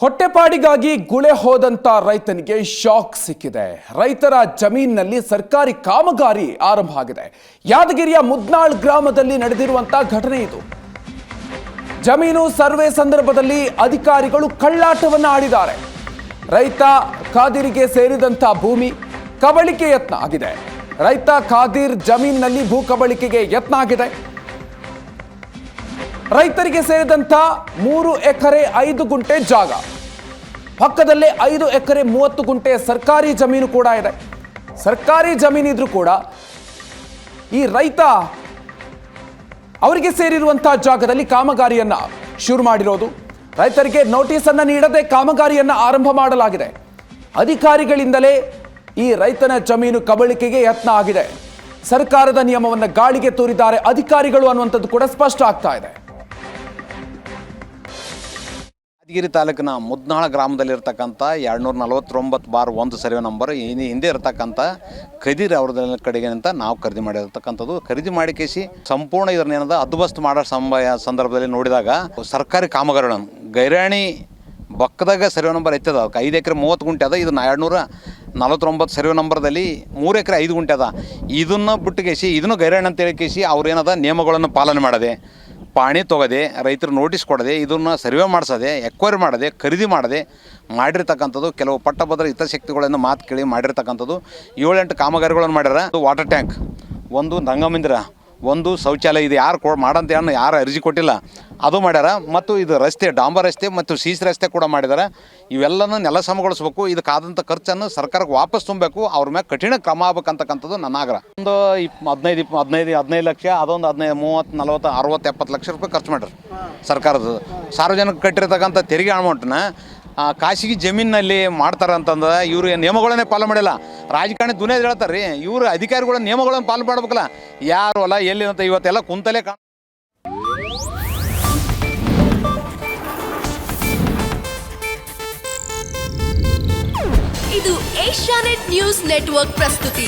ಹೊಟ್ಟೆಪಾಡಿಗಾಗಿ ಗುಳೆ ಹೋದಂತ ರೈತನಿಗೆ ಶಾಕ್ ಸಿಕ್ಕಿದೆ. ರೈತರ ಜಮೀನಿನಲ್ಲಿ ಸರ್ಕಾರಿ ಕಾಮಗಾರಿ ಆರಂಭ ಆಗಿದೆ. ಯಾದಗಿರಿಯ ಮುದ್ನಾಳ್ ಗ್ರಾಮದಲ್ಲಿ ನಡೆದಿರುವಂತಹ ಘಟನೆ ಇದು. ಜಮೀನು ಸರ್ವೆ ಸಂದರ್ಭದಲ್ಲಿ ಅಧಿಕಾರಿಗಳು ಕಳ್ಳಾಟವನ್ನ ಆಡಿದ್ದಾರೆ. ರೈತ ಖಾದಿರಿಗೆ ಸೇರಿದಂತ ಭೂಮಿ ಕಬಳಿಕೆ ಯತ್ನ ಆಗಿದೆ. ರೈತ ಖಾದಿರ್ ಜಮೀನಿನಲ್ಲಿ ಭೂ ಕಬಳಿಕೆಗೆ ಯತ್ನ ಆಗಿದೆ. ರೈತರಿಗೆ ಸೇರಿದಂತ ಮೂರು ಎಕರೆ ಐದು ಗುಂಟೆ ಜಾಗ. ಪಕ್ಕದಲ್ಲೇ ಐದು ಎಕರೆ ಮೂವತ್ತು ಗುಂಟೆ ಸರ್ಕಾರಿ ಜಮೀನು ಕೂಡ ಇದೆ. ಸರ್ಕಾರಿ ಜಮೀನಿದ್ರೂ ಕೂಡ ಈ ರೈತ ಅವರಿಗೆ ಸೇರಿರುವಂತಹ ಜಾಗದಲ್ಲಿ ಕಾಮಗಾರಿಯನ್ನ ಶುರು ಮಾಡಿರೋದು. ರೈತರಿಗೆ ನೋಟಿಸ್ ಅನ್ನ ನೀಡದೆ ಕಾಮಗಾರಿಯನ್ನ ಆರಂಭ ಮಾಡಲಾಗಿದೆ. ಅಧಿಕಾರಿಗಳಿಂದಲೇ ಈ ರೈತನ ಜಮೀನು ಕಬಳಿಕೆಗೆ ಯತ್ನ ಆಗಿದೆ. ಸರ್ಕಾರದ ನಿಯಮವನ್ನು ಗಾಳಿಗೆ ತೂರಿದ್ದಾರೆ ಅಧಿಕಾರಿಗಳು ಅನ್ನುವಂಥದ್ದು ಕೂಡ ಸ್ಪಷ್ಟ ಆಗ್ತಾ ಇದೆ. ಯಾದಗಿರಿ ತಾಲೂಕಿನ ಮುದ್ನಾಳ ಗ್ರಾಮದಲ್ಲಿರ್ತಕ್ಕಂಥ ಎರಡುನೂರ ನಲವತ್ತೊಂಬತ್ತು ಬಾರ್ ಒಂದು ಸರ್ವೆ ನಂಬರ್ ಹಿಂದೆ ಇರತಕ್ಕಂಥ ಖದೀರ್ ಅವ್ರದ ಕಡೆಗೆ ಅಂತ ನಾವು ಖರೀದಿ ಮಾಡಿರ್ತಕ್ಕಂಥದ್ದು. ಖರೀದಿ ಮಾಡಿ ಕೇಸಿ ಸಂಪೂರ್ಣ ಇದನ್ನ ಏನದ ಅದ್ಬಸ್ತ್ ಮಾಡೋ ಸಮಯ ಸಂದರ್ಭದಲ್ಲಿ ನೋಡಿದಾಗ ಸರ್ಕಾರಿ ಕಾಮಗಾರಿಗಳನ್ನು, ಗೈರಾಣಿ ಬಕ್ಕದಾಗ ಸರ್ವೆ ನಂಬರ್ ಎತ್ತದ. ಅದಕ್ಕೆ ಐದು ಎಕರೆ ಮೂವತ್ತು ಗುಂಟೆ ಅದ. ಇದನ್ನ ಎರಡುನೂರ ನಲವತ್ತೊಂಬತ್ತು ಸರ್ವೆ ನಂಬರ್ದಲ್ಲಿ ಮೂರು ಎಕರೆ ಐದು ಗುಂಟೆ ಅದ. ಇದನ್ನು ಬಿಟ್ಟು ಕೇಸಿ ಇದನ್ನು ಗೈರಾಣಿ ಅಂತೇಳಿ ಕೇಸಿ ಅವ್ರೇನದ ನಿಯಮಗಳನ್ನು ಪಾಲನೆ ಮಾಡದೆ ಪಾಣಿ ತೊಗೋದೆ, ರೈತರು ನೋಟಿಸ್ ಕೊಡದೆ, ಇದನ್ನು ಸರ್ವೆ ಮಾಡಿಸದೆ ಎಕ್ವೈರಿ ಮಾಡದೆ, ಖರೀದಿ ಮಾಡದೆ ಮಾಡಿರ್ತಕ್ಕಂಥದ್ದು ಕೆಲವು ಪಟ್ಟಭದ್ರ ಹಿತಶಕ್ತಿಗಳನ್ನು ಮಾತು ಕೇಳಿ ಮಾಡಿರ್ತಕ್ಕಂಥದ್ದು. ಏಳೆಂಟು ಕಾಮಗಾರಿಗಳನ್ನು ಮಾಡ್ಯಾರ. ವಾಟರ್ ಟ್ಯಾಂಕ್ ಒಂದು ರಂಗಮಂದಿರ ಒಂದು ಶೌಚಾಲಯ ಇದು ಯಾರು ಮಾಡಂತ ಏನು ಯಾರು ಅರ್ಜಿ ಕೊಟ್ಟಿಲ್ಲ. ಅದು ಮಾಡ್ಯಾರ. ಮತ್ತು ಇದು ರಸ್ತೆ ಡಾಂಬರ್ ರಸ್ತೆ ಮತ್ತು ಸೀಸ್ ರಸ್ತೆ ಕೂಡ ಮಾಡಿದ್ದಾರೆ ಇವೆಲ್ಲನೂ ನೆಲ ಸಮಗೊಳಿಸ್ಬೇಕು. ಇದಕ್ಕಾದಂಥ ಖರ್ಚನ್ನು ಸರ್ಕಾರಕ್ಕೆ ವಾಪಸ್ ತುಂಬಬೇಕು. ಅವ್ರ ಮೇಲೆ ಕಠಿಣ ಕ್ರಮ ಆಗ್ಬೇಕಂತಕ್ಕಂಥದ್ದು ನನ್ನ ಆಗ್ರಹ. ಒಂದು ಇಪ್ ಹದಿನೈದು ಇಪ್ ಹದಿನೈದು ಹದಿನೈದು ಲಕ್ಷ ಅದೊಂದು ಹದಿನೈದು ಮೂವತ್ತು ನಲ್ವತ್ತು ಅರವತ್ತು ಎಪ್ಪತ್ತು ಲಕ್ಷ ರೂಪಾಯಿ ಖರ್ಚು ಮಾಡ್ರಿ ಸರ್ಕಾರದ ಸಾರ್ವಜನಿಕ ಕಟ್ಟಿರ್ತಕ್ಕಂಥ ತೆರಿಗೆ ಅಮೌಂಟ್ನ ಆ, ಖಾಸಗಿ ಜಮೀನಲ್ಲಿ ಮಾಡ್ತಾರೆ ಅಂತಂದ್ರೆ ಇವರು ನಿಯಮಗಳನ್ನೇ ಪಾಲನೆ ಮಾಡಿಲ್ಲ. ರಾಜಕಾರಣಿ ದುನಿಯಾದ ಹೇಳ್ತಾರೆ ರೀ ಇವರು ಅಧಿಕಾರಿಗಳ ನಿಯಮಗಳನ್ನು ಪಾಲನೆ ಮಾಡ್ಬೇಕಲ್ಲ. ಯಾರು ಅಲ್ಲ, ಎಲ್ಲಿ ಅಂತ ಇವತ್ತೆಲ್ಲ ಕುಂತಲೇ ಕಾಣ ಇದು ಏಷ್ಯಾನೆಟ್ ನ್ಯೂಸ್ ನೆಟ್ವರ್ಕ್ ಪ್ರಸ್ತುತಿ.